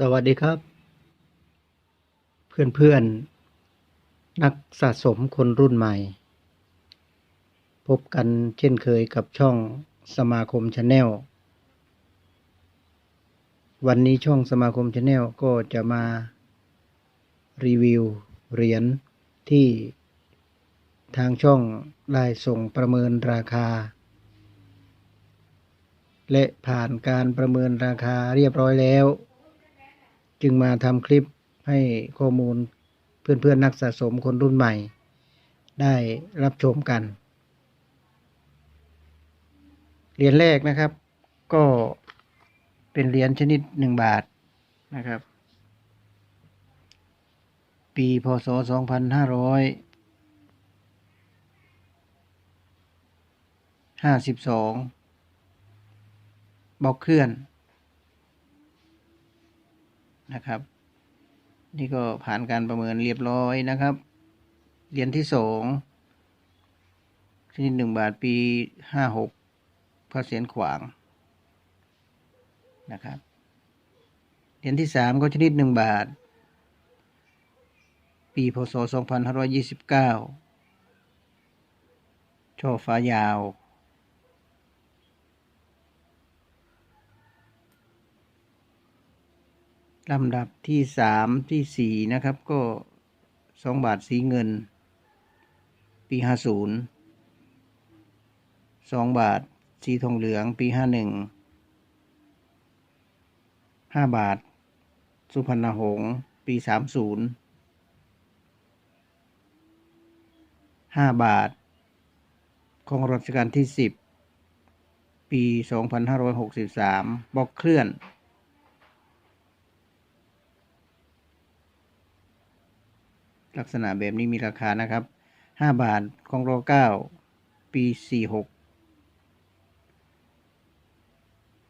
สวัสดีครับ เพื่อนๆ นักสะสมคนรุ่นใหม่ พบกันเช่นเคยกับช่องสมาคมชาแนลวันนี้ช่องสมาคมชาแนลก็จะมา รีวิวเหรียญที่ทางช่องได้ส่งประเมินราคา และผ่านการประเมินราคาเรียบร้อยแล้ว จึงมาทำคลิปให้ข้อมูลเพื่อนๆนักสะสมคนรุ่นใหม่ ได้รับชมกัน เหรียญแรกนะครับ ก็เป็นเหรียญชนิดหนึ่งบาทนะครับ ปีพศสองพันห้าร้อยห้าสิบองบอกเคลื่อน นะครับ นี่ก็ผ่านการประเมินเรียบร้อยนะครับเหรียญที่สองชนิดหนึ่งบาทปีห้าหกพระเศียรขวางนะครับเหรียญที่สามก็ชนิดหนึ่งบาท ปีพศสองพันห้าร้อยี่สิบเก้าช่อฟ้ายาว ลำดับที่สามที่สี่นะครับก็สองบาทสีเงิน ปีห้าศูนย์สองบาทสีทองเหลืองปีห้าหนึ่งห้าบาท สุพรรณหงษ์ปีสามศูนย์ห้าบาท ของรัชกาลที่สิบปีสองพันห้าร้อยหกสิบสามบอกเคลื่อน ลักษณะแบบนี้มีราคานะครับห้าบาทของรอเก้าปีสี่หก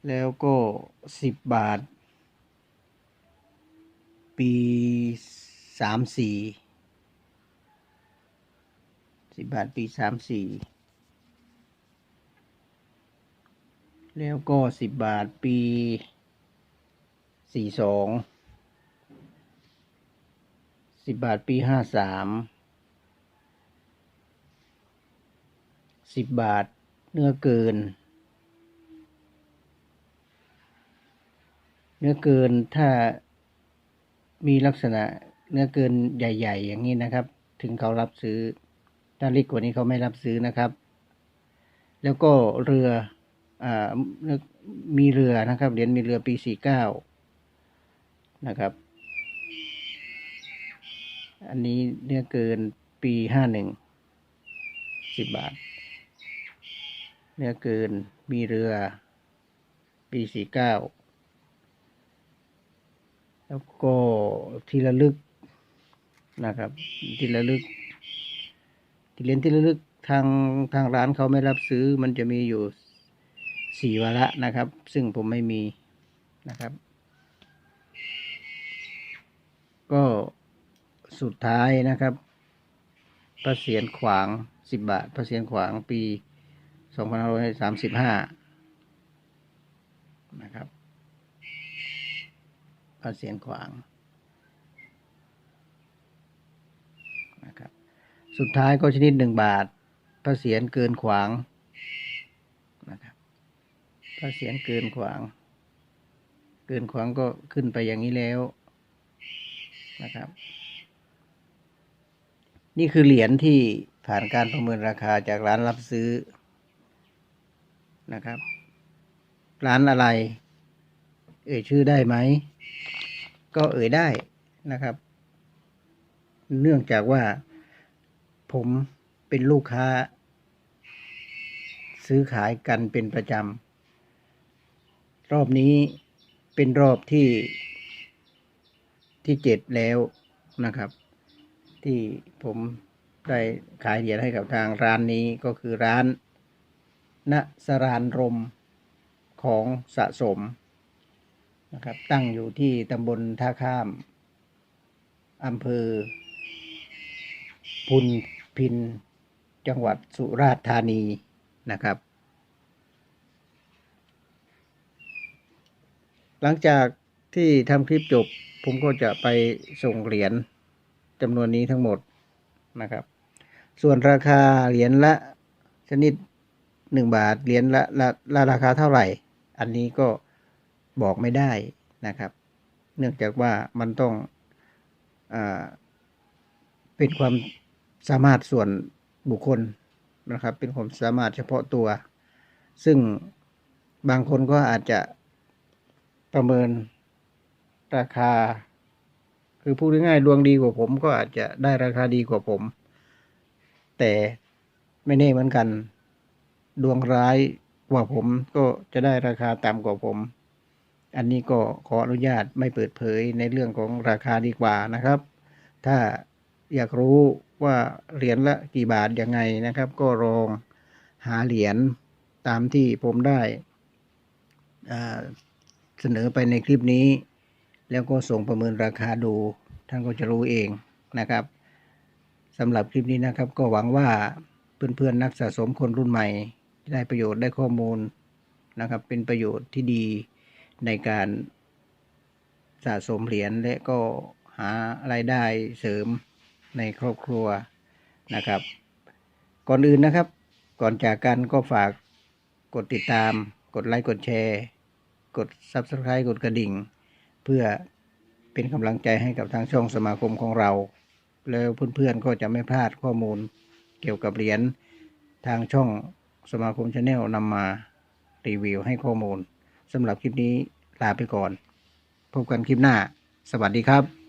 แล้วก็สิบบาท ปีสามสี่สิบบาทปีสามสี่แล้วก็สิบบาทปีสี่ สิบบาทปีห้าสามสิบบาทเนื้อเกิน เนื้อเกินถ้ามีลักษณะเนื้อเกินใหญ่ ๆ อย่างนี้นะครับ ถึงเขารับซื้อถ้าเล็กกว่านี้เขาไม่รับซื้อนะครับ แล้วก็เรืออ่ามีเรือนะครับเหรียญมีเรือปีสี่เก้านะครับ อันนี้เนื้อเกินปีห้าหนึ่งสิบบาท เนื้อเกินมีเรือ ปีสี่เก้าแล้วก็ที่ระลึกนะครับ ที่ระลึกที่เรียนที่ระลึกทางทางร้านเขาไม่รับซื้อมันจะมีอยู่สี่วาระนะครับ ซึ่งผมไม่มีนะครับ ก็ สุดท้ายนะครับ พระเศียรขวางสิบบาท พระเศียรขวางปีสองพันห้าร้อยสามสิบห้านะครับ พระเศียรขวางนะครับ สุดท้ายก็ชนิดหนึ่งบาท พระเศียรเกินขวางนะครับพระเศียรเกินขวาง เกินขวางก็ขึ้นไปอย่างนี้แล้วนะครับ นี่คือเหรียญที่ผ่านการประเมินราคาจากร้านรับซื้อนะครับ ร้านอะไร เอ่ยชื่อได้ไหม ก็เอ่ยได้นะครับ เนื่องจากว่าผมเป็นลูกค้า ซื้อขายกันเป็นประจำ รอบนี้เป็นรอบที่ที่เจ็ดแล้วนะครับ ที่ผมได้ขายเหรียญให้กับทางร้านนี้ก็คือร้านณสรานรมของสะสมนะครับตั้งอยู่ที่ตำบลท่าข้ามอำเภอ พุนพิน จังหวัดสุราษฎร์ธานีนะครับ หลังจากที่ทำคลิปจบ ผมก็จะไปส่งเหรียญ จำนวนนี้ทั้งหมดนะครับ ส่วนราคาเหรียญละชนิดหนึ่งบาทเหรียญละละละราคาเท่าไหร่ อันนี้ก็บอกไม่ได้นะครับ เนื่องจากว่ามันต้องอเป็นความสามารถส่วนบุคคลนะครับ เป็นความสามารถเฉพาะตัว ซึ่งบางคนก็อาจจะประเมินราคา คือพูดง่ายๆดวงดีกว่าผมก็อาจจะได้ราคาดีกว่าผม แต่ไม่แน่เหมือนกัน ดวงร้ายกว่าผมก็จะได้ราคาต่ำกว่าผม อันนี้ก็ขออนุญาตไม่เปิดเผยในเรื่องของราคาดีกว่านะครับ ถ้าอยากรู้ว่าเหรียญละกี่บาทยังไงนะครับ ก็ลองหาเหรียญตามที่ผมได้เสนอไปในคลิปนี้ แล้วก็ส่งประเมินราคาดู ท่านก็จะรู้เองนะครับสำหรับคลิปนี้นะครับ ก็หวังว่าเพื่อนๆนักสะสมคนรุ่นใหม่ ได้ประโยชน์ได้ข้อมูลนะครับ เป็นประโยชน์ที่ดีในการสะสมเหรียญและก็หารายได้เสริมในครอบครัวนะครับ ก่อนอื่นนะครับ ก่อนจากกันก็ฝากกดติดตาม กดไลค์ กดแชร์ กด Subscribe กดกระดิ่ง เพื่อเป็นกำลังใจให้กับทางช่องสมาคมของเรา แล้วเพื่อนๆก็จะไม่พลาดข้อมูลเกี่ยวกับเหรียญทางช่องสมาคมชาแนลนำมารีวิวให้ข้อมูลสำหรับคลิปนี้ลาไปก่อน พบกันคลิปหน้า สวัสดีครับ